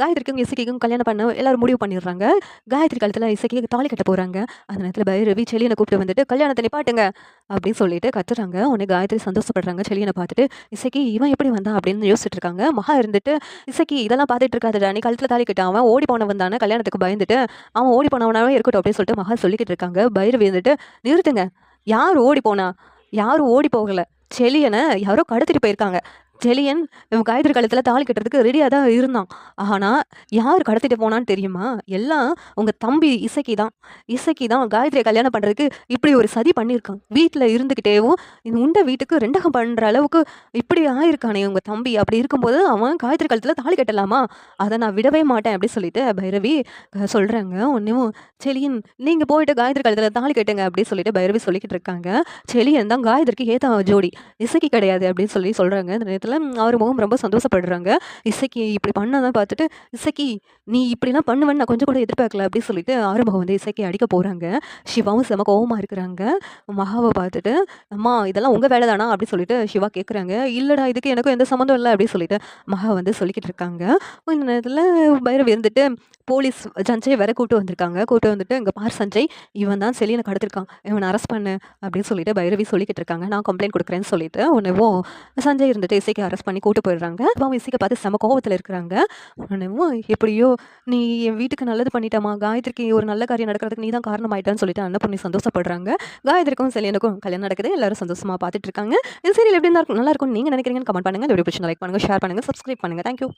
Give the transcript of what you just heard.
காயத்ரிக்கும் இசைக்கும் கல்யாணம் பண்ண எல்லாரும் முடிவு பண்ணிடுறாங்க. காயத்ரி காலத்தில் இசைக்கு தாலி கட்ட போகிறாங்க அந்த நேரத்தில் பைரவி செலியனை கூப்பிட்டு வந்துட்டு கல்யாணத்தை நிப்பாட்டுங்க அப்படின்னு சொல்லிட்டு கத்துறாங்க. உடனே காயத்ரி சந்தோஷப்படுறாங்க. செலியனை பார்த்துட்டு இசைக்கு இவன் எப்படி வந்தான் அப்படின்னு யோசிச்சுட்டு இருக்காங்க. மகா இருந்துட்டு இசைக்கு இதெல்லாம் பார்த்துட்டு இருக்காதுடா நீ கழுத்தில் தாலி கட்ட. அவன் ஓடி போனவன் தானே. கல்யாணத்துக்கு பயந்துட்டு அவன் ஓடி போனவனாவே இருக்கட்டும் அப்படின்னு சொல்லிட்டு மகா சொல்லிக்கிட்டு இருக்காங்க. பைரவி வந்துட்டு நிறுத்துங்க. யார் ஓடி போனா? யாரும் ஓடி போகலை. செலியனை யாரோ கடத்திட்டு போயிருக்காங்க. ஜெலியன் இவன் காயத்ரி காலத்தில் தாலி கட்டுறதுக்கு ரெடியாக தான் இருந்தான். ஆனால் யார் கடத்திட்டு போனான்னு தெரியுமா? எல்லாம் உங்கள் தம்பி இசைக்கு தான். இசைக்கு தான் காயத்ரியை கல்யாணம் பண்ணுறதுக்கு இப்படி ஒரு சதி பண்ணியிருக்கான். வீட்டில் இருந்துக்கிட்டேவும் இந்த உண்ட வீட்டுக்கு ரெண்டகம் பண்ணுற அளவுக்கு இப்படி ஆயிருக்கானே உங்கள் தம்பி. அப்படி இருக்கும்போது அவன் காயத்ரி காலத்தில் தாலி கட்டலாமா? அதை நான் விடவே மாட்டேன் அப்படின்னு சொல்லிட்டு பைரவி சொல்கிறாங்க ஒன்றும் செலியன் நீங்கள் போயிட்டு காயத்ரி காலத்தில் தாலி கட்டுங்க அப்படின்னு சொல்லிட்டு பைரவி சொல்லிக்கிட்டு இருக்காங்க. செலியன் தான் காயத்ரிக்கு ஏற்ற ஜோடி. இசைக்கு கிடையாது அப்படின்னு சொல்லி சொல்கிறாங்க இந்த நேரத்தில் அவர் முகம் ரொம்ப சந்தோஷப்படுறாங்க. இசைக்கு இப்படி பண்ணதான் பார்த்துட்டு இசைக்கு நீ இப்படிலாம் பண்ணுவேன்னு நான் கொஞ்சம் கூட எதிர்பார்க்கல அப்படின்னு சொல்லிட்டு ஆறுமுகம் வந்து இசைக்கு அடிக்க போகிறாங்க சிவாவும் செம கோவமாக இருக்கிறாங்க. மகாவை பார்த்துட்டு அம்மா இதெல்லாம் உங்கள் வேலை தானா அப்படின்னு சொல்லிட்டு சிவா கேட்குறாங்க இல்லைடா இதுக்கு எனக்கும் எந்த சம்மந்தம் இல்லை அப்படின்னு சொல்லிட்டு மகா வந்து சொல்லிக்கிட்டு இருக்காங்க. இந்த நேரத்தில் பைரவி இருந்துட்டு போலீஸ் சஞ்சய் வேற கூட்டு வந்திருக்காங்க. கூட்டு வந்துட்டு இங்கே பார் சஞ்சய் இவன் தான் செலியனை கடத்திருக்கான் இவனை அரெஸ்ட் பண்ணு அப்படின்னு சொல்லிட்டு பைரவி சொல்லிக்கிட்டு இருக்காங்க. நான் கம்ப்ளைண்ட் கொடுக்குறேன்னு சொல்லிட்டு உடனேவும் சஞ்சய் இருந்துட்டு இசைக்கு அரெஸ்ட் பண்ணி கூட்டு போயிடுறாங்க. அவன் இசைக்கை பார்த்து செம கோவத்தில் இருக்கிறாங்க. உடனேவும் எப்படியோ நீ என் வீட்டுக்கு நல்லது பண்ணிட்டமா? காயத்ரிக்கு ஒரு நல்ல காரியம் நடக்கிறதுக்கு நீ தான் காரணம் ஆயிட்டான்னு சொல்லிட்டு அன்னபூர்ணி சந்தோஷப்படுறாங்க. காயத்ரிக்கும் செலியனுக்கும் கல்யாணம் நடக்குது. எல்லாரும் சந்தோஷமாக பார்த்துட்டு இருக்காங்க. இந்த சீரியல் எப்படி நல்லா இருக்கும் நீங்க நினைக்கிறீங்கன்னு கமெண்ட் பண்ணுங்க. இந்த வீடியோ பிடிச்சி லைக் பண்ணுங்க ஷேர் பண்ணுங்க சப்ஸ்கிரைப் பண்ணுங்கள் தேங்க்யூ